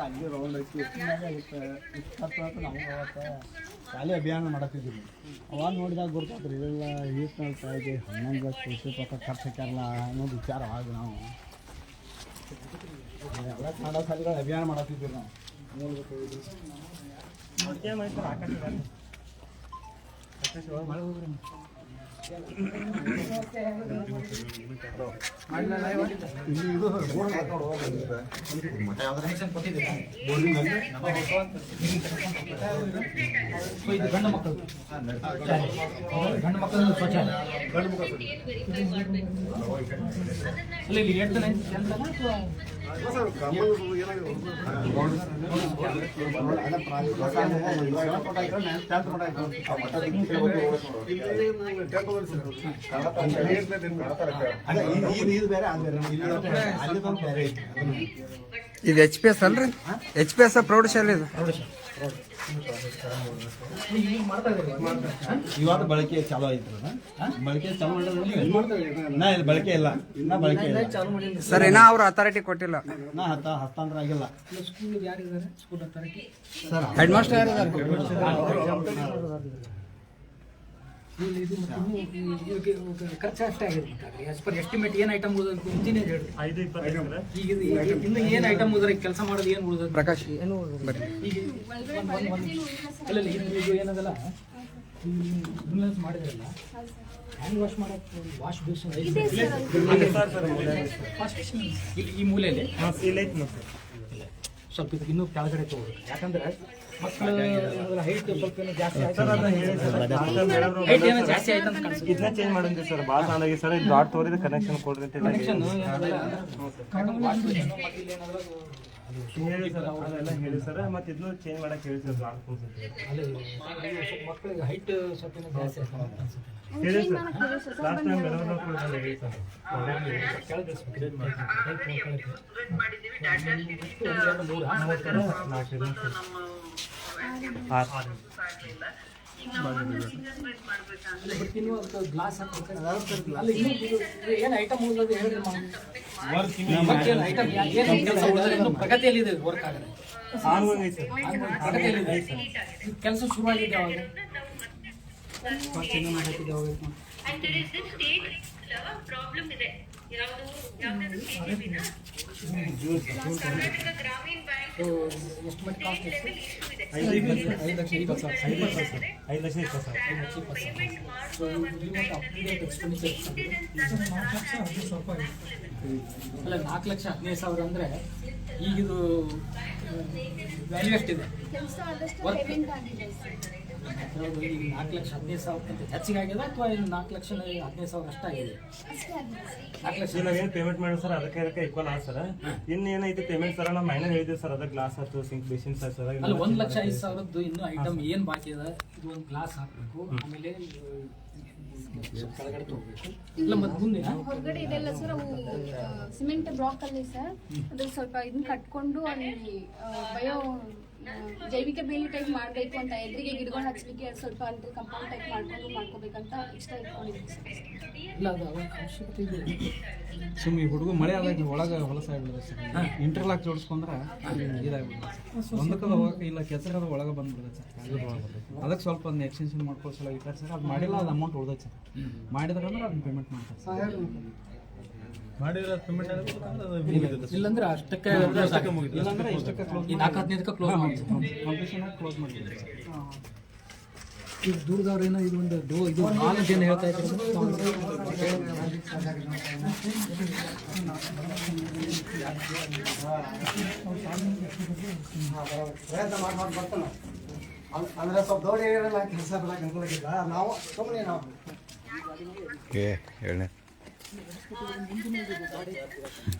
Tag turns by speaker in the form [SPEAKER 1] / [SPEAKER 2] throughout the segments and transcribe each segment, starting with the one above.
[SPEAKER 1] ಅಲ್ಲಿ ರೌಂಡ್ ಐತಿ ನಮ್ಗೆ ಅವತ್ತು ಖಾಲಿ ಅಭಿಯಾನ ಮಾಡತ್ತಿದ್ವಿ ಅವಾಗ ನೋಡಿದಾಗ ಗೊತ್ತಾತ್ರಿ ಇವೆಲ್ಲ ಈಸ್ನಲ್ಲಿ ತಾಯಿಗೆ ಹನ್ನೊಂದು ಲಕ್ಷ ಕೃಷಿ ಪಕ್ಕ ಖರ್ಚು ಹಾಕ್ಯಾರಲ್ಲ ಅನ್ನೋದು ವಿಚಾರ ಆಗ ನಾವು ಎಲ್ಲ ಕನ್ನಡ ಸಾಲಿಗಳು ಅಭಿಯಾನ ಮಾಡತ್ತಿದ್ವಿ ನಾವು ಇಲ್ಲಿ ಇದು ಬೋರ್ಡ್
[SPEAKER 2] ಇದು ಗಂಡು ಮಕ್ಕಳು ಗಂಡು ಮಕ್ಕಳು ಶೌಚಾಲಯ ಅಲ್ಲ ಇಲ್ಲಿ
[SPEAKER 1] ಇದು
[SPEAKER 3] ಎಚ್ ಪಿ ಎಸ್ ಅಲ್ರಿ? ಎಚ್ ಪಿ ಎಸ್ ಪ್ರೌಢಶಾಲೆ ಇದು?
[SPEAKER 1] ಇವಾಗ ಬಳಕೆ ಚಾಲು ಆಯ್ತು ಬಳಕೆ ಚಾಲು ಮಾಡಿದ್ರೆ ನಾ ಇದು ಬಳಕೆ ಇಲ್ಲ. ಇನ್ನ ಬಳಕೆ ಇಲ್ಲ.
[SPEAKER 3] ಸರ್ ಇನ್ನ ಅವ್ರು ಅಥಾರಿಟಿ ಕೊಟ್ಟಿಲ್ಲ.
[SPEAKER 1] ನಾ ಹತ್ತ ಹಸ್ತಾಂತರ ಆಗಿಲ್ಲ.
[SPEAKER 2] ಸ್ಕೂಲ್ ಯಾರಿದ್ದಾರೆ? ಸ್ಕೂಲ್ ಹತ್ತಾರಕ್ಕೆ
[SPEAKER 3] ಹೆಡ್ ಮಾಸ್ಟರ್ ಯಾರಿದ್ದಾರೆ
[SPEAKER 2] ಇಲ್ಲಿ ಇದು ಮತ್ತೆ ಇನ್ನು ಇದಕ್ಕೆ ಖರ್ಚು ಆಸ್ ಪರ್ ಎಸ್ಟಿಮೇಟ್ ಏನು ಐಟಮ್ ಮುಂಚೆನೇ ಹೇಳಿ
[SPEAKER 4] ಐದು ಇಪ್ಪತ್ತೈದು
[SPEAKER 2] ಈಗ ಇದು ಇನ್ನು ಏನು ಐಟಮ್ ಉಳಿದ್ರೆ ಕೆಲಸ ಮಾಡೋದು ಏನು
[SPEAKER 3] ಪ್ರಕಾಶ್ ಬರ್ರಿ
[SPEAKER 2] ಈಗ ಒಂದ್- ಒಂದ್- ಒಂದ್- ಅಲ್ಲ ಅಲ್ಲ, ಇದು ಇದು ಏನದಲ್ಲ ಮಾಡಿದ್ರಲ್ಲ ಹ್ಯಾಂಡ್ ವಾಶ್ ಮಾಡಕ್ಕೆ ವಾಶ್ ಇಲ್ಲಿ ಈ ಮೂಲೆಯಲ್ಲಿ. ಸ್ವಲ್ಪ ಇದಕ್ಕೆ ಇನ್ನೂ ಕೆಳಗಡೆ ತಗೋಬೇಕು. ಯಾಕಂದ್ರೆ ಮಕ್ಕಳು ಹೈಟ್ ಸ್ವಲ್ಪ ಏನೋ ಜಾಸ್ತಿ ಆಯ್ತು
[SPEAKER 4] ಸರ್
[SPEAKER 2] ಜಾಸ್ತಿ ಆಯ್ತು ಅಂತ
[SPEAKER 4] ಇದನ್ನ ಚೇಂಜ್ ಮಾಡಿದ್ವಿ ಭಾಳ ಚೆನ್ನಾಗಿ ಸರ್ ಇದು ಡಾಟ್ ತೋರಿದ್ರೆ ಕನೆಕ್ಷನ್ ಕೊಡ್ರಿ ಅಂತ
[SPEAKER 2] ಕನೆಕ್ಷನ್
[SPEAKER 4] ಹೇಳಿ ಸರ್ ಅವರೆಲ್ಲ ಹೇಳಿ ಸರ್ ಮತ್ತೆ ಇದನ್ನು ಚೇಂಜ್ ಮಾಡಕ್ಕೆ ಹೇಳಿ ಸರ್
[SPEAKER 2] ಸ್ವಲ್ಪ ಮಕ್ಕಳಿಗೆ ಹೈಟ್ ಸ್ವಲ್ಪ ಜಾಸ್ತಿ
[SPEAKER 4] ಹೇಳಿ ಸರ್ ಲಾಸ್ಟ್ ಟೈಮ್ ಮೇಡಮ್ ಹೇಳಿ ಸರ್
[SPEAKER 2] ಮೂರು
[SPEAKER 4] ನಾಲ್ಕು
[SPEAKER 2] ಪ್ರಗತಿಯಲ್ಲಿದೆ ವರ್ಕ್ ಆಗದೆ ಕೆಲಸ ಏನು ಮಾಡಾಕಿದೆ ಅವಾಗ
[SPEAKER 5] ಪ್ರಾಬ್ಲಮ್ ಇದೆ ಯಾವುದು ಕರ್ನಾಟಕ ಗ್ರಾಮೀಣ ಬ್ಯಾಂಕ್
[SPEAKER 2] ಎಷ್ಟು ಮಟ್ಟ
[SPEAKER 4] ಐದು ಇಪ್ಪತ್ತು
[SPEAKER 2] ಐದು ಲಕ್ಷ ಇಪ್ಪತ್ತು ಸಾವಿರ.
[SPEAKER 4] ಐದು ಲಕ್ಷ ಇಪ್ಪತ್ತು ಸಾವಿರ.
[SPEAKER 5] ಪೇಮೆಂಟ್
[SPEAKER 2] ಸೊ
[SPEAKER 5] ಮಾಡುವ
[SPEAKER 2] ಅಪ್ ಟು ಡೇಟ್ ಎಕ್ಸ್ಪೆಂಡಿಚರ್ ಅಲ್ಲ ನಾಲ್ಕು ಲಕ್ಷ ಹದಿನೈದು ಸಾವಿರ ಅಂದರೆ ಈಗಿದು ವ್ಯಾಲ್ಯೂ ಎಷ್ಟಿದೆ? ಈಗ ನಾಲ್ಕು ಲಕ್ಷ ಹದಿನೈದು ಸಾವಿರಕ್ಕಿಂತ ಹೆಚ್ಚಿಗೆ ಆಗಿದೆ ಅಥವಾ ಇನ್ನು ನಾಲ್ಕು ಲಕ್ಷ ಹದಿನೈದು ಸಾವಿರ ಅಷ್ಟಾಗಿದೆ
[SPEAKER 6] ಅಷ್ಟೇ ಆಗಿದೆ. ಸರ್
[SPEAKER 2] ನಾಲ್ಕು ಲಕ್ಷ
[SPEAKER 4] ನಾವೇನು ಪೇಮೆಂಟ್ ಮಾಡಿ ಸರ್ ಅದಕ್ಕೆ ಅದಕ್ಕೆ ಈಕ್ವಲ್ ಆಗ ಸರ್ ಇನ್ನು ಏನೈತಿ ಪೇಮೆಂಟ್ ಸರ್ ನಮ್ಮ ಮೈನರ್ ಹೇಳಿದ್ವಿ ಸರ್ ಅದಕ್ಕೆ ಗ್ಲಾಸ್ ಆಯ್ತು ಸಿಂಕ್ ಬೇಸಿನ್ ಸರ್ ಸರ್
[SPEAKER 2] ಅಲ್ಲಿ ಒಂದು ಲಕ್ಷ ಐದು ಸಾವಿರದ್ದು ಇನ್ನೂ ಐಟಮ್ ಏನು ಬಾಕಿ ಇದೆ ಇದು ಒಂದು ಗ್ಲಾಸ್ ಹಾಕಬೇಕು ಆಮೇಲೆ ಇದು ಕೆಳಗಡೆ ತಗೋಬೇಕು ಇಲ್ಲ ಮತ್ತೆ ಮುಂದೆ
[SPEAKER 6] ಹೊರಗಡೆ ಇದೆಲ್ಲ ಸರ್ ಅವು ಸಿಮೆಂಟ್ ಬ್ಲಾಕ್ ಅಲ್ಲಿ ಸರ್ ಅದ್ರ ಸ್ವಲ್ಪ ಇದನ್ನ ಕಟ್ಕೊಂಡು ಅಲ್ಲಿ ಬಯೋ ಜೈವಿಕ ಬೇಲಿ ಟೈಪ್ ಮಾಡಬೇಕು ಅಂತ ಎದುರಿಗೆ ಗಿಡಗಳು ಹಚ್ಚಲಿಕ್ಕೆ ಸ್ವಲ್ಪ ಅಂತ ಕಂಪೌಂಡ್ ಟೈಪ್ ಮಾಡ್ಕೊಂಡು ಮಾಡ್ಕೋಬೇಕಂತ ಇಷ್ಟ ಇಟ್ಕೊಂಡಿದ್ದೀನಿ ಸರ್.
[SPEAKER 2] ಅದು
[SPEAKER 7] ಹುಡುಗ ಮಳೆ ಆದಾಗ ಒಳಗೆ ಹೊಲಸ ಆಗ್ಬಿಡುತ್ತೆ ಸರ್. ಇಂಟರ್ಲಾಕ್ ಜೋಡಿಸ್ಕೊಂಡ್ರೆ ಇದಾಗ್ಬಿಡುತ್ತೆ ಸರ್. ಒಂದಕ್ಕದ ಹೋಗಕ್ಕೆ ಇಲ್ಲ ಕೆಸರದ ಒಳಗೆ ಬಂದ್ಬಿಡುತ್ತೆ ಸರ್. ಅದಕ್ಕೆ ಸ್ವಲ್ಪ ಒಂದು ಎಕ್ಸ್ಟೆನ್ಷನ್ ಮಾಡ್ಕೊಳ್ಳೋ ಸಲ ಇಟ್ಟಾರೆ ಸರ್. ಅದು ಮಾಡಿಲ್ಲ ಅದು ಅಮೌಂಟ್ ಉಳ್ದೈತೆ ಸರ್. ಮಾಡಿದ್ರೆ ಅಂದ್ರೆ ಅದನ್ನ ಪೇಮೆಂಟ್ ಮಾಡ್ತಾರೆ ಸರ್.
[SPEAKER 1] ಪೇಮೆಂಟ್
[SPEAKER 2] ಇಲ್ಲಂದ್ರೆ ಅಷ್ಟಕ್ಕೆ
[SPEAKER 7] ಇಲ್ಲಂದ್ರೆ ಇಷ್ಟಕ್ಕೆ ಕ್ಲೋಸ್
[SPEAKER 2] ಈ ನಾಲ್ಕು ಹದಿನೈದಕ್ಕೆ ಕ್ಲೋಸ್ ಮಾಡ್ತೀವಿ
[SPEAKER 7] ಕಂಪ್ಲೀಷನ್ ಕ್ಲೋಸ್ ಮಾಡ್ತೀವಿ ಸರ್
[SPEAKER 2] ಈಗ ದೂರದವ್ರು ಏನೋ ಇದು ಒಂದು ಡೋ ಇದು ನಾಲೆಜ್ ಏನು ಹೇಳ್ತಾ ಇದ್ರು?
[SPEAKER 1] ಪ್ರಯತ್ನ ಮಾಡಿ ಮಾಡಿ ಬರ್ತಾನೆ. ಅಂದ್ರೆ ಸ್ವಲ್ಪ ದೌಡಿ ಇರಲ್ಲ ಕೆಲಸ ಬರಕ್ಕೆ ಅನ್ಕೊಳಕಿಲ್ಲ ನಾವು ಸುಮ್ಮನೆ ನಾವು.
[SPEAKER 3] ಏ ಹೇಳಿ
[SPEAKER 2] 啊，你们,문边的기도 다.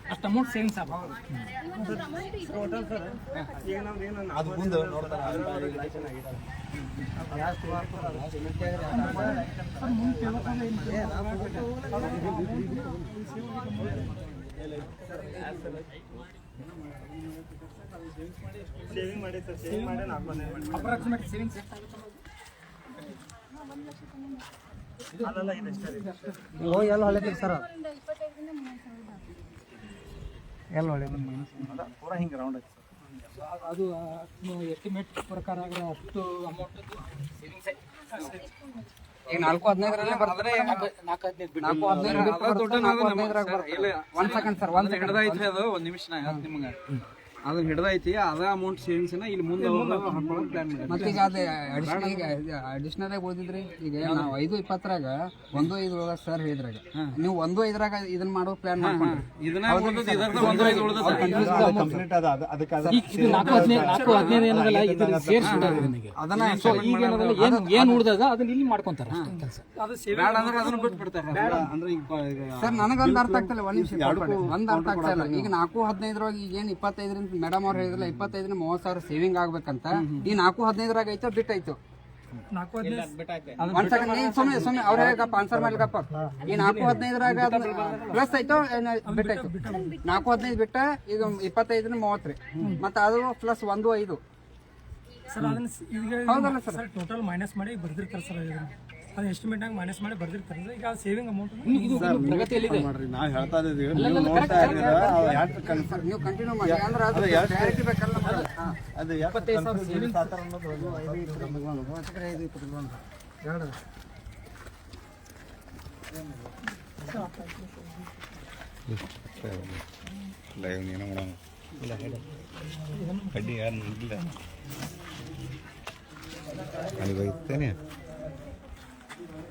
[SPEAKER 2] ಅಷ್ಟು ಅಮೌಂಟ್ ಸೇವಿಂಗ್ಸ್
[SPEAKER 4] ಏನು
[SPEAKER 1] ಅದು ಮುಂದೆ ನೋಡ್ತಾರೆ.
[SPEAKER 4] ಸೇವಿಂಗ್ ಮಾಡಿ ಸರ್ ಸೇವಿಂಗ್ ಮಾಡಿ ನಾಲ್ಕು ಮಂದಿ ಮಾಡಿ
[SPEAKER 2] ಅಪ್ರಾಕ್ಸಿಮೇಟ್ ಸೇವಿಂಗ್ಸ್
[SPEAKER 4] ಅಲ್ಲಲ್ಲ ಇದಷ್ಟೇ ರೀ.
[SPEAKER 6] ಒಂದರಿಂದ ಇಪ್ಪತ್ತೈದರಿಂದ ಮೂವತ್ತು ಸಾವಿರ
[SPEAKER 1] ಎಲ್ಲ ಒಳ್ಳೆ ಪೂರ ಹಿಂಗೆ ರೌಂಡ್ ಐತೆ
[SPEAKER 2] ಅದು ಎಸ್ಟಿಮೇಟ್ ಪ್ರಕಾರ ಆದ್ರೆ ಅಷ್ಟು ಅಮೌಂಟ್
[SPEAKER 3] ಈಗ ನಾಲ್ಕು ಹದಿನೈದರಲ್ಲೇ ಬರ್ತದೆ
[SPEAKER 2] ನಾಲ್ಕು ಹದಿನೈದು
[SPEAKER 3] ನಾಲ್ಕು ಹದಿನೈದು ಒಂದ್ ಸೆಕೆಂಡ್ ಸರ್. ಒಂದ್ ಸೆಕೆಂಡ್
[SPEAKER 7] ಹಿಡ್ದೈತ್ರಿ ಅದು ಒಂದ್ ನಿಮಿಷ ನಿಮ್ಗೆ. ಅದನ್ನ ಹಿಡ್ದೈತಿ ಅದ ಅಮೌಂಟ್ ಸೇವಿಂಗ್ಸ್ ಇಲ್ಲಿ ಮುಂದೆ ಹಾಕೊಳ್ಳೋದು ಪ್ಲಾನ್ ಮಾಡಿ
[SPEAKER 3] ಮತ್ತೀಗ ಅದು ಅಡಿಷನಲ್ ಈಗ ಅಡಿಷನಲ್ ಆಗಿ ಓದಿದ್ರಿ? ಈಗ ನಾವು ಐದು ಇಪ್ಪತ್ತರಾಗ ಒಂದು ಐದು ಒಳಗ ಸರ್ ಹೇಳಿದ್ರಾಗ. ನೀವು ಒಂದು ಐದರಾಗ ಇದನ್ನ ಮಾಡೋ ಪ್ಲಾನ್ ಮಾಡ್ಕೊಂಡ್ರಿ.
[SPEAKER 7] ಇದನ್ನ ಉಳ್ದದ್ದು, ಇದರ್ದು ಒಂದು ಐದು ಉಳ್ದದ್ದು.
[SPEAKER 1] ಕಂಪ್ಲೀಟ್ ಅದ ಅದು ಅದಕ್ಕೆ
[SPEAKER 2] ಇದು ನಾಲ್ಕು ಹದಿನೈದು ನಾಲ್ಕು ಹದಿನೈದು ಏನದಲ್ಲ ಇದು ಸೇರಿಸ್ಬಿಟ್ಟಾರೆ ಇದನ್ನಿಗೆ
[SPEAKER 3] ಅದನ್ನ
[SPEAKER 2] ಈಗ ಏನದಲ್ಲ ಏನ್ ಏನ್ ಉಳ್ದದ ಅದನ್ನ ಇಲ್ಲಿ ಮಾಡ್ಕೊಂತಾರೆ ಅದು
[SPEAKER 7] ಬೇಡ ಅಂದ್ರೆ ಅದನ್ನ ಬಿಟ್ಟು ಬಿಡ್ತಾರೆ
[SPEAKER 1] ಅಂದ್ರೆ ಈಗ ಈಗ
[SPEAKER 3] ಸರ್ ನನಗೊಂದು ಅರ್ಥ ಆಗ್ತಿಲ್ಲ ಒಂದ್ ನಿಮಿಷ ಒಂದ ಒಂದ್ ಅರ್ಥ ಆಗ್ತಾ ಇಲ್ಲ. ಈಗ ನಾಲ್ಕು ಹದಿನೈದರೊಳಗೆ ಈಗ ಏನ್ ಇಪ್ಪತ್ತೈದರಿಂದ ಮೇಡಮ್ ಅವ್ರು ಹೇಳಿದ್ರಲ್ಲ ಇಪ್ಪತ್ತೈದರಿಂದ ಮೂವತ್ತು ಸಾವಿರ ಸೇವಿಂಗ್ ಆಗ್ಬೇಕಂತ. ಈ ನಾಲ್ಕು ಹದಿನೈದರಾಗ ಐತೋ ಒಂದ್ ಸೆಕೆಂಡ್ ನೀ ಸುಮ್ಮನೆ ಸುಮ್ಮನೆ ಅವ್ರ ಹೇಗಪ್ಪ ಆನ್ಸರ್ ಮಾಡ್ಲಿಕ್ಕಪ್ಪ. ಈ ನಾಲ್ಕು ಹದಿನೈದರಾಗ ಪ್ಲಸ್ ಆಯ್ತು ಬಿಟ್ಟಾಯ್ತು ನಾಲ್ಕು ಹದಿನೈದು ಬಿಟ್ಟ ಈಗ ಇಪ್ಪತ್ತೈದರಿಂದ ಮೂವತ್ತು ರೀ. ಮತ್ತೆ ಅದು ಪ್ಲಸ್ ಒಂದು ಐದು.
[SPEAKER 8] ಸರ್ ಅದನ್ನ ಸ-
[SPEAKER 3] ಹೌದಲ್ಲ ಸರ್.
[SPEAKER 8] ಸರ್ ಟೋಟಲ್ ಮೈನಸ್ ಮಾಡಿ ಬರ್ದಿರ್ತಾರೆ ಸರ್ ಅದು ಎಸ್ಟಿಮೇಟ್ನಾಗ ಮೈನಸ್ ಮಾಡಿ ಬರ್ದಿರ್ತಾರೆ. ಈಗ ಸೇವಿಂಗ್ ಅಮೌಂಟ್
[SPEAKER 1] ಮಾಡ್ರಿ. ನಾವು ಹೇಳ್ತಾ ಇದ್ದೀವಿ. ನೀವು ನೋಡ್ತಾ ಇದ್ದೀರಾ? ಅವು ಎರಡು ಕನ್ಫರ್ಮ್
[SPEAKER 3] ನೀವು ಕಂಟಿನ್ಯೂ ಮಾಡಿ. ಅಂದ್ರೆ ಅದು ಬೇಕಲ್ಲ.
[SPEAKER 1] ಅದು
[SPEAKER 2] ಸಾವಿರ savings.
[SPEAKER 9] ಕಡ್ಡಿ ಯಾರು ಇಲ್ಲ ಅಲ್ಲಿ ಬೈತೇನೆ
[SPEAKER 7] ಇಲ್ಲ ನಿಮ್ದು ಏನೇನು ಎಸ್ಟಿಮೇಟ್ ಏನೇನು
[SPEAKER 4] ಈಗ ಇದು ಕೊಟ್ಟಿದ್ದು ಸರ್
[SPEAKER 2] ಎಸ್ಟಿಮೇಟ್ ಏನದರ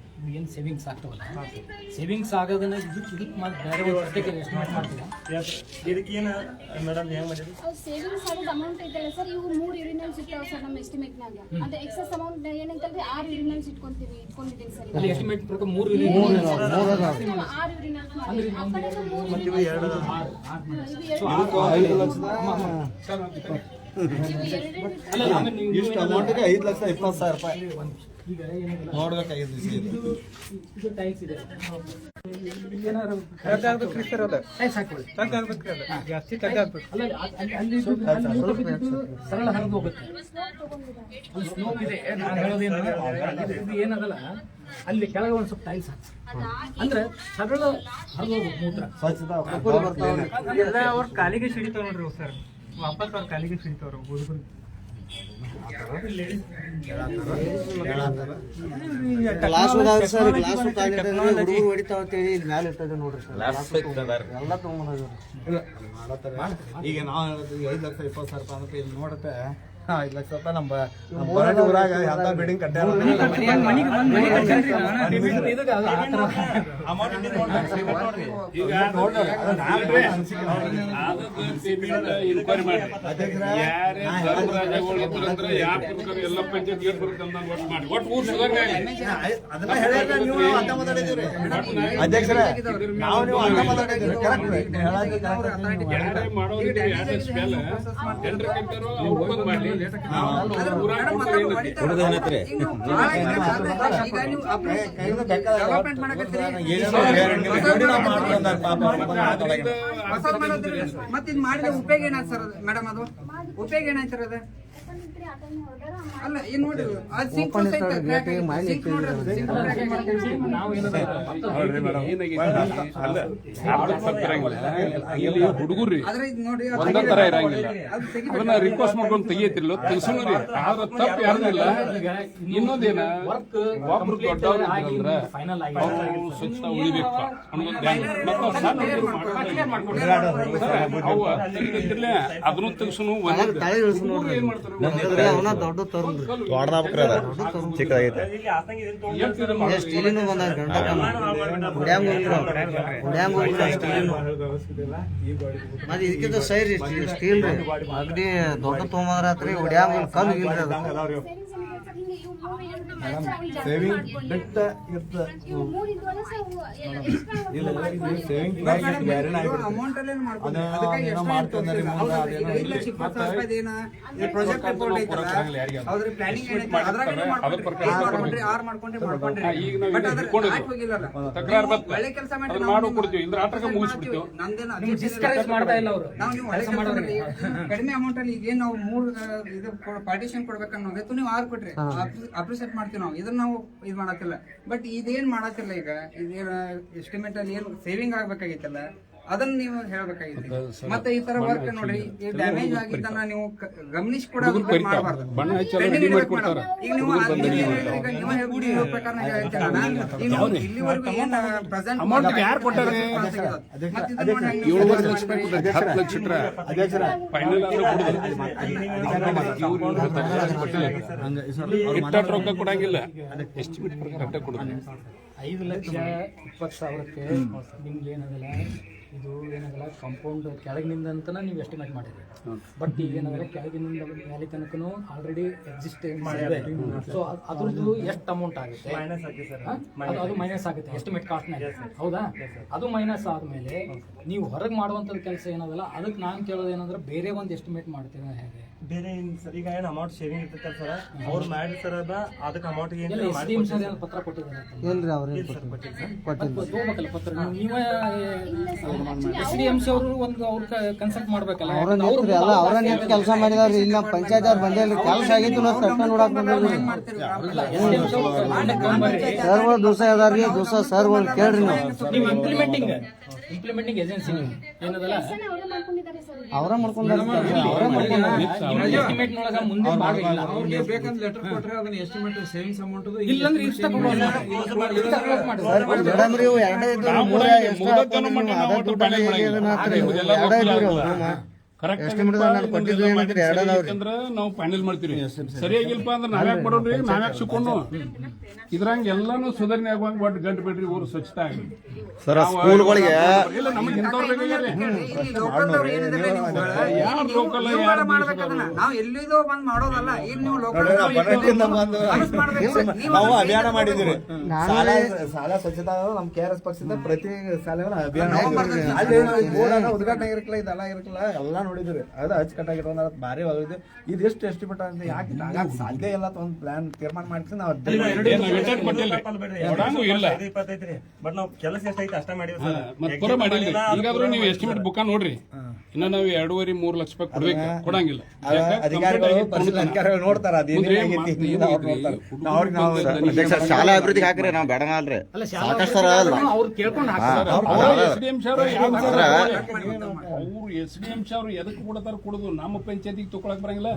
[SPEAKER 2] ಏನು ಸೇವಿಂಗ್ಸ್ ಆಗ್ತಾವಲ್ಲ? ಸೇವಿಂಗ್ಸ್ ಆಗೋದನ್ನ ಇದಕ್ಕೆ ಇದಕ್ಕೆ ಮತ್ತೆ ಬೇರೆ ಒಂದು ಎಸ್ಟಿಮೇಟ್ ಮಾಡ್ತೀವಿ
[SPEAKER 4] ಇದಕ್ಕೇನು ಮೇಡಮ್ ಏನು ಮಾಡಿದ್ರು
[SPEAKER 6] ಅವ್ರು ಸೇವಿಂಗ್ಸ್ ಆಗೋದು ಅಮೌಂಟ್ ಐತಲ್ಲ ಸರ್ ಇವು ಮೂರು ಯೂರಿನಲ್ಸ್ ಇರ್ತಾವೆ ಸರ್ ನಮ್ಮ ಎಸ್ಟಿಮೇಟ್ನಾಗ ಅದು ಎಕ್ಸಸ್ ಅಮೌಂಟ್ ಏನಂತಂದ್ರೆ ಆರು ಯೂರಿನಲ್ಸ್ ಇಟ್ಕೊಂತೀವಿ ಇಟ್ಕೊಂಡಿದ್ದೀವಿ ಸರ್
[SPEAKER 2] ಅಲ್ಲಿ ಎಸ್ಟಿಮೇಟ್ ಪ್ರಕಾರ ಮೂರು
[SPEAKER 6] ಆರು ಯೂರಿನಲ್ಸ್ ಆ ಮೂರು ಆರು ಎರಡೆರಡು
[SPEAKER 2] ಅಲ್ಲ ಆಮೇಲೆ ನೀವು
[SPEAKER 1] ಇಷ್ಟು ಅಮೌಂಟ್ಗೆ ಐದು ಲಕ್ಷ ಇಪ್ಪತ್ತು ಸಾವಿರ ರೂಪಾಯಿ.
[SPEAKER 2] ಸರಳ ಹರಿದು ಹೋಗುತ್ತೆ. ಅಲ್ಲಿ ಸ್ಲೋಪ್ ಇದೆ. ನಾನು ಹೇಳೋದೇನು ಇದು ಏನದಲ್ಲ ಅಲ್ಲಿ ಕೆಳಗೆ ಒಂದು ಸ್ವಲ್ಪ ಟೈಲ್ಸ್ ಹಾಕಿ ಅಂದ್ರೆ ಸರಳ ಹರಿದು ಹೋಗುತ್ತೆ ಮೂತ್ರ.
[SPEAKER 1] ಸ್ವಚ್ಛತಾ
[SPEAKER 8] ಎಲ್ಲ ಅವ್ರ ಕಾಲಿಗೆ ಸಿಡಿತಾವ ನೋಡ್ರಿ ಸರ್ ವಾಪಸ್ ಅವ್ರ ಕಾಲಿಗೆ ಸಿಡಿತಾವ್ರ ಹುಡುಗರು.
[SPEAKER 1] ಗ್ಲಾಸ್ ಸರ್ ಗ್ಲಾಸ್ ಹುಡುಗರು ಹೊಡಿತಾವ ಅಂತೇಳಿ ಇಲ್ಲಿ ಮ್ಯಾಲೆ ಇರ್ತದೆ ನೋಡ್ರಿ ಸರ್. ಎಲ್ಲ ತೊಗೊಂಬಂದಿದ್ರು ಈಗ ನಾವು ಹೇಳೋದು ಐದು ಲಕ್ಷ ಇಪ್ಪತ್ತು ಸಾವಿರ ರೂಪಾಯಿ ಅಂದ್ರೆ ಇಲ್ಲಿ ನೋಡುತ್ತೆ. ಹಾ, ಐದು ಲಕ್ಷ ರೂಪಾಯಿ ನಮ್ಮ ನಮ್ಮ ಊರಾಗ ಎಂತ ಬಿಲ್ಡಿಂಗ್ ಕಟ್ಟ್ಯಾರ
[SPEAKER 4] ಅಧ್ಯಕ್ಷರೇ ನಾವು ನೀವು ಅಂತ ಕರೆಕ್ಟ್
[SPEAKER 3] ಮಾಡಕತ್ತೀರಿ ಮತ್ತೆ ಇದು ಮಾಡಿದ ಉಪಯೋಗ ಏನಾಯ್ತು ಸರ್ ಮೇಡಮ್ ಅದು? ಉಪಯೋಗ ಏನಾಯ್ತು ಸರ್ ಅದು? ಅಲ್ಲ ಏನ್ ನೋಡಿ ಅದು ಸಿಂಕ್ ನೋಡ್ರಿ ನೋಡಿ
[SPEAKER 10] ಒಂದೇ ತರ ಇರಂಗಿಲ್ಲ. ಅದನ್ನ ರಿಕ್ವೆಸ್ಟ್ ಮಾಡ್ಕೊಂಡು ತೆಗಿಯತಿಲ್ಲ ತಿಳಿಸೋಣ ಆದ್ರ ತಪ್ಪು ಯಾರ್ದಿಲ್ಲ ಇನ್ನೊಂದೇನ? ಒಬ್ರು ದೊಡ್ಡವ್ರು
[SPEAKER 2] ಆಗಿ
[SPEAKER 10] ಸ್ವಚ್ಛ ಉಳಿಬೇಕು. ಅನ್ನೋದು ಅದನ್ನು ತೆಗ್ಸುನು ಏನ್ ಮಾಡ್ತಾರೆ?
[SPEAKER 9] ದೊಡ್ಡದಾಗ್ಬೇಕ್ರಿ ಅದ. ಚಿಕ್ಕದಾಗೈತೆ.
[SPEAKER 11] ಏ ಸ್ಟೀಲಿನೂ ಬಂದ ಗಂಟ ಗುಡ್ಯಾಂಗ ಗುಡ್ಯಾಂಗ ಸ್ಟೀಲಿನು ಮತ್ತೆ ಇದಕ್ಕಿಂತ ಸೈರಿ ಸ್ಟೀಲ್ ರೀ ಅಗದಿ ದೊಡ್ಡ ತೊಗೊಂಬಂದ್ರಾತ್ರಿ ಗುಡ್ಯಾಂಗ ಕಲ್ಲು ಇಲ್ರಿ ಅದು
[SPEAKER 1] ಸೇವಿಂಗ್ ಬಿಟ್ಟ ಇರ್ತ ಇಲ್ಲ ಸೇವಿಂಗ್ ಅದೇನೋ
[SPEAKER 3] ಐತಲ್ಲ, ಅದ್ರ ಏನೈತೆ, ಅದ್ರಾಗನೇ ಮಾಡ್ಕೊಂಡ್ರೆ, ಆರ್ ಮಾಡ್ಕೊಂಡ್ರೆ,
[SPEAKER 10] ನಾವು
[SPEAKER 3] But
[SPEAKER 10] ಇದನ್ನ
[SPEAKER 3] ಅದ್ರ
[SPEAKER 10] ಇಟ್ಕೊಂಡಿದ್ವಿ.
[SPEAKER 3] ಹೋಗಿಲ್ಲಲ್ಲ.
[SPEAKER 10] ತಕರಾರ್
[SPEAKER 3] ನೀವು ಒಳ್ಳೆ ಕೆಲಸ ಮಾಡಿ ನಾವು
[SPEAKER 10] ಮಾಡಿ
[SPEAKER 3] ನಿಮ್ಮ-
[SPEAKER 10] ಕೊಡ್ತೀವಿ. ಇದ್ರ ಆಟಕ್ಕೆ
[SPEAKER 3] ಕೆಲಸ
[SPEAKER 10] ಮುಗಿಸ್ಬಿಡ್ತೀವಿ.
[SPEAKER 3] ಮಾಡ್ತೀವಿ. ನಮ್ದೇನು
[SPEAKER 2] ನಿಮ್ಗೆ ಮಾಡ್ತಾ ಇಲ್ಲ ಅವ್ರು.
[SPEAKER 3] ನಾವು ನೀವು ಒಳ್ಳೆ
[SPEAKER 2] ಕೆಲಸ ಮಾಡೋರಿಗೆ.
[SPEAKER 3] ಕಡಿಮೆ ಅಮೌಂಟ್ ಅಲ್ಲಿ ಈಗ ನಾವು ಮೂರು ಇದು ಪಾರ್ಟಿಷನ್ ಕೊಡ್ಬೇಕನ್ನೋದೇ ನೀವು ಆರು ಕೊಟ್ರಿ ಅಪ್ರಿಸಿಯೇಟ್ ಮಾಡ್ತೀವಿ ನಾವು. ಇದನ್ನ ನಾವು ಇದು ಮಾಡತ್ತಿಲ್ಲ ಬಟ್ ಇದೇನ್ ಮಾಡತ್ತಿಲ್ಲ ಈಗ, ಇದೇನ ಎಸ್ಟಿಮೇಟ್ ಅಲ್ಲಿ ಏನು ಸೇವಿಂಗ್ ಆಗ್ಬೇಕಾಗಿತ್ತಲ್ಲ ಅದನ್ನ ನೀವು ಹೇಳ್ಬೇಕಾಗಿತ್ತು. ಮತ್ತೆ ಈ ತರ ವರ್ಕ್ ನೋಡ್ರಿ ಈ ಡ್ಯಾಮೇಜ್ ಆಗಿದ್ದನ್ನ ನೀವು ಗಮನಿಸಿ ಕೂಡ. ಮಾಡಬಾರ್ದು. ಈಗ ನೀವು ಹೇಳ್ಬಿಡಿ ಪ್ರಕಾರ. ಈಗ ಇಲ್ಲಿವರೆಗೂ ಏನ್ ಪ್ರೆಸೆಂಟ್
[SPEAKER 10] ಯಾರ್ ಕೊಟ್ಟಾರಿ? ರೊಕ್ಕ ಕೊಡಂಗಿಲ್ಲ. ಎಸ್ಟಿಮೇಟ್ ಪ್ರಕಾರ ಅಷ್ಟೇ ಕೊಡುದು?
[SPEAKER 2] ಐದು ಲಕ್ಷ ಇಪ್ಪತ್ತು ಸಾವಿರಕ್ಕೆ ನಿಮ್ಗೆ ಏನದಲ್ಲ ಇದು ಏನಾಗಲ್ಲ ಕಾಂಪೌಂಡ್ ಕೆಳಗಿನಿಂದ ಅಂತನ ನೀವು ಎಸ್ಟಿಮೇಟ್ ಮಾಡಿರಿ ಬಟ್ ಈಗ ಏನಾಗಲ್ಲ ಕೆಳಗಿನಿಂದ ಮೇಲೆ ತನಕನು ಆಲ್ರೆಡಿ ಎಕ್ಸಿಸ್ಟ್ ಮಾಡಿದೆ ಸೊ ಅದ್ರದ್ದು ಎಷ್ಟು ಅಮೌಂಟ್ ಆಗುತ್ತೆ? ಅದು ಮೈನಸ್ ಆಗುತ್ತೆ ಎಸ್ಟಿಮೇಟ್ ಕಾಸ್ಟ್ನಾಗ ಹೌದಾ? ಅದು ಮೈನಸ್ ಆದ್ಮೇಲೆ ನೀವು ಹೊರಗೆ ಮಾಡುವಂಥದ್ದು ಕೆಲಸ ಏನದಲ್ಲ ಅದಕ್ಕೆ ನಾನು ಕೇಳೋದು ಏನಂದ್ರೆ ಬೇರೆ ಒಂದು ಎಸ್ಟಿಮೇಟ್ ಮಾಡ್ತೀನಿ ಹೇಗೆ?
[SPEAKER 4] ಬೇರೆ ಏನ್ ಸರ್ ಈಗ ಏನು ಅಮೌಂಟ್ ಸೇವಿಂಗ್ ಇರ್ತೈತೆ ಸರ್? ಅವ್ರು ಮಾಡಿ ಸರ್ ಅದ ಅದಕ್ಕೆ ಅಮೌಂಟ್ ಏನು
[SPEAKER 2] ಸರ್? ಪತ್ರ ಕೊಟ್ಟಿದ್ದಾರೆ
[SPEAKER 11] ಇಲ್ರಿ ಅವ್ರೇನ್ ಕೊಟ್ಟಿಲ್ಲ
[SPEAKER 2] ಹೋಗ್ಬೇಕಲ್ಲ ಪತ್ರ? ನೀವು ನೀವೇ ಎಸ್ ಡಿ ಎಂ ಸಿ ಅವರು ಒಂದು ಅವ್ರ ಕನ್ಸಲ್ಟ್ ಮಾಡ್ಬೇಕಲ್ಲ.
[SPEAKER 11] ಅವ್ರ
[SPEAKER 2] ಯಾಕಂದ್ರೆ ಅವ್ರು
[SPEAKER 11] ನಿಂತ್ರಿ ಅಲ್ಲ ಅವ್ರ ನಿಂತು ಕೆಲಸ ಮಾಡಿದಾರ್ರಿ ಇಲ್ಲಿ ನಮ್ಮ ಪಂಚಾಯತ್ ಅವ್ರು ಬಂದಿಲ್ರಿ ಕೆಲಸ ಆಗಿತ್ತು ನಾವು ತಟ್ಟ ನೋಡಕ್ ಬಂದಿಲ್ರಿ ಸರ್ಗಳು ದಿವಸ ಅದಾರ್ರಿ ದಿವಸ ಸರ್ಗಳು ಕೇಳ್ರಿ ನೀವು.
[SPEAKER 2] ನೀವು ಇಂಪ್ಲಿಮೆಂಟಿಂಗ್ ಇಂಪ್ಲಿಮೆಂಟಿಂಗ್ ಏಜೆನ್ಸಿ ನೀವು. ಏನದಲ್ಲ?
[SPEAKER 6] ಅವರೇ ಮಾಡ್ಕೊಂಡಿದ್ದಾರೆ ಸರ್
[SPEAKER 11] ಅವ್ರ ಮಾಡ್ಕೊಂಡಾರ ಅವ್ರ ಮಾಡ್ಕೊಂಡಾರ
[SPEAKER 2] ಎಸ್ಟಿಮೇಟ್ ನೊಳಗ ಮುಂದೆ ಭಾಗ ಇಲ್ಲ.
[SPEAKER 7] ಅವ್ರಿಗೆ ಬೇಕಂತ ಲೆಟರ್ ಕೊಟ್ರೆ ಅದನ್ನ ಎಸ್ಟಿಮೇಟ್ ಸೇವಿಂಗ್ಸ್ ಅಮೌಂಟ್
[SPEAKER 2] ಇಲ್ಲಂದ್ರೆ ಇಷ್ಟ.
[SPEAKER 11] ಮೇಡಮ್ ಎರಡೇ ಇದ್ದು ಮೂರ ನೀವು ನಾನು ಕೊಟ್ಟಿದ್ದು ಏನಂದ್ರೆ ಎರಡೇ ಅದಾವ್ರಿ.
[SPEAKER 10] ಯಾಕಂದ್ರೆ ನಾವು ಫೈನಲ್ ಮಾಡ್ತೀವಿ ಸರಿಯಾಗಿಲ್ಪ ಅಂದ್ರೆ ನಾವ್ಯಾಕ್ ಮಾಡೋದ್ರಿ ನಾವ್ಯಾಕ್ ಸಿಕ್ಕೊಂಡು ಇದ್ರಂಗ ಎಲ್ಲಾನು ಸುಧಾರಣೆ ಆಗುವಂಗ ಒಟ್ಟು ಗಂಟು ಬಿಡ್ರಿ ಊರು ಸ್ವಚ್ಛತೆ ಸರ
[SPEAKER 9] ಸರ್ ಸ್ಕೂಲ್ಗಳಿಗೆ
[SPEAKER 10] ಇಲ್ಲ ನಮಗೆ ಇಂಥವ್ರು ಬೇಕಾಗ್ಯಾರಿ.
[SPEAKER 3] ಇಲ್ಲಿ ಲೋಕಲ್ದವ್ರು ಏನಿದ್ದಾರೆ ನಿಮ್ಗಳ,
[SPEAKER 10] ಯಾರ್
[SPEAKER 3] ನೀವು- ನೀವು
[SPEAKER 10] ಯಾರ್.
[SPEAKER 3] ನಾವು ಎಲ್ಲಿದೋ ಬಂದ್ ಮಾಡೋದಲ್ಲ. ಈಗ ನೀವು ಲೋಕಲ್
[SPEAKER 1] ನಾವು ನಾವು ಅಭಿಯಾನ ಮಾಡಿದಿರಿ ಸಾಲ ಸಾಲ ಸ್ವಚ್ಛತಾ ನಮ್ ಕೆ ಆರ್ ಎಸ್ ಪಕ್ಷದಿಂದ ಪ್ರತಿ ಸಾಲ ಅಭಿಯಾನ ಮಾಡಿದ್ವಿ. ಅಲ್ಲಿ ನಾವು ಬೋರ್ಡ್ ಉದ್ಘಾಟನೆ ಇರಕ್ಲ ಇದೆಲ್ಲ ಇರಕ್ಲ ಎಲ್ಲ ನೋಡಿದ್ರಿ. ಅದು ಅಚ್ಚುಕಟ್ಟಾಗಿರೋ ಒಂದು ಭಾರಿ ಒಳಗಿದೆ ಇದು ಎಷ್ಟು ಎಸ್ಟಿಮೇಟ್ ಅಂತ ಯಾಕೆ ಆಗಕ್ ಸಾಧ್ಯ ಇಲ್ಲ ಅಂತ ಒಂದು ಪ್ಲಾನ್ ತೀರ್ಮಾನ ಮಾಡ್ತೀನಿ ನಾವು
[SPEAKER 4] ಬಟ್ ನಾವು ಕೆಲಸ ಎಷ್ಟೈತೆ ಅಷ್ಟ ಮಾಡಿವಿ
[SPEAKER 10] ಸರ್. ಮಾಡಿಲ್ಲ ಈಗಾದ್ರೂ ನೀವು ಎಸ್ಟಿಮೇಟ್ ಬುಕ್ಕ ನೋಡ್ರಿ. ಇನ್ನ ನಾವು ಎರಡೂವರೆ ಮೂರ್ ಲಕ್ಷ ರೂಪಾಯಿ ಕೊಡ್ಬೇಕು. ಕೊಡಂಗಿಲ್ಲ.
[SPEAKER 1] ಅದ ಅಧಿಕಾರಿಗಳು ಪರಿಶೀಲನೆ ಅಧಿಕಾರಿಗಳು ನೋಡ್ತಾರ ಅದು
[SPEAKER 10] ಮುಂದೆ ಏನ್
[SPEAKER 1] ಏನೇನಾಗೈತಿ
[SPEAKER 10] ಮಾತು
[SPEAKER 1] ಇಲ್ಲ ಅವ್ರು
[SPEAKER 10] ಏನಿದೆ?
[SPEAKER 1] ನೋಡ್ತಾರೆ ನಾವು ಅವ್ರಿಗೆ ನಾವು
[SPEAKER 9] ಅಧ್ಯಕ್ಷ ಶಾಲಾ ಅಭಿವೃದ್ಧಿಗೆ ಹಾಕ್ರಿ ನಾವು ಬೇಡ ಅಲ್ರಿ ಸಾಕಷ್ಟು ಸರ ಅಲ್ಲ.
[SPEAKER 2] ಅವ್ರು ಕೇಳ್ಕೊಂಡು ಹಾಕ್ತಾರೆ.
[SPEAKER 10] ಎಸ್ ಡಿ ಎಂ ಅವ್ರು ಎಸ್ ಡಿ ಎಂ ಅವ್ರು ಎದಕ್ಕೆ ಕೊಡ್ತಾರ ಕೊಡುದು? ನಮ್ಮ ಪಂಚಾಯತಿಗೆ ತಗೊಳಕ್ ಬರಂಗಿಲ್ಲ?